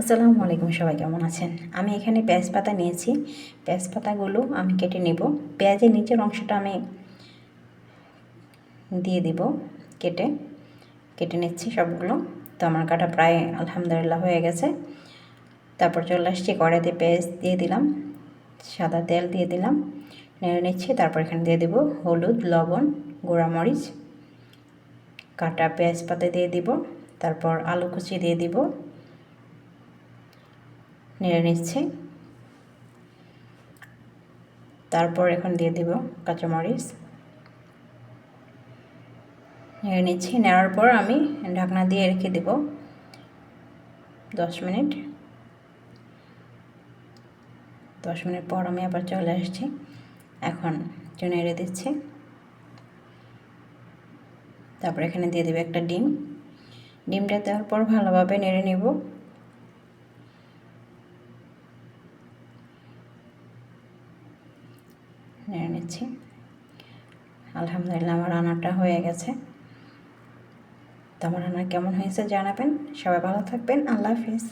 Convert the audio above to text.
আসসালামু আলাইকুম, সবাই কেমন আছেন? আমি এখানে পেঁয়াজ পাতা নিয়েছি। পেঁয়াজ পাতাগুলো আমি কেটে নেব। পেঁয়াজের নিচের অংশটা আমি দিয়ে দিব কেটে। কেটে নিচ্ছি সবগুলো। তো আমার কাটা প্রায় আলহামদুলিল্লাহ হয়ে গেছে। তারপর চলে আসছি কড়াইতে পেঁয়াজ দিয়ে দিলাম। সাদা তেল দিয়ে দিলাম। নেড়ে নিচ্ছি। তারপর এখানে দিয়ে দেবো হলুদ, লবণ, গোড়ামরিচ। কাটা পেঁয়াজ পাতা দিয়ে দিব। তারপর আলু কুচি দিয়ে দিব। নেড়ে নিচ্ছি। তারপর এখন দিয়ে দিব কাঁচামরিচ। নেড়ে নিচ্ছি, নেওয়ার পর আমি ঢাকনা দিয়ে রেখে দেব দশ মিনিট। দশ মিনিট পর আমি আবার চলে আসছি। এখন নেড়ে দিচ্ছি। তারপর এখানে দিয়ে দেবে একটা ডিম। ডিমটা দেওয়ার পর ভালোভাবে নেড়ে নেব। নেড়ে নিচ্ছি। আলহামদুলিল্লাহ আমার রান্নাটা হয়ে গেছে। তো আমার রান্না কেমন হয়েছে জানাবেন। সবাই ভালো থাকবেন। আল্লাহ হাফিজ।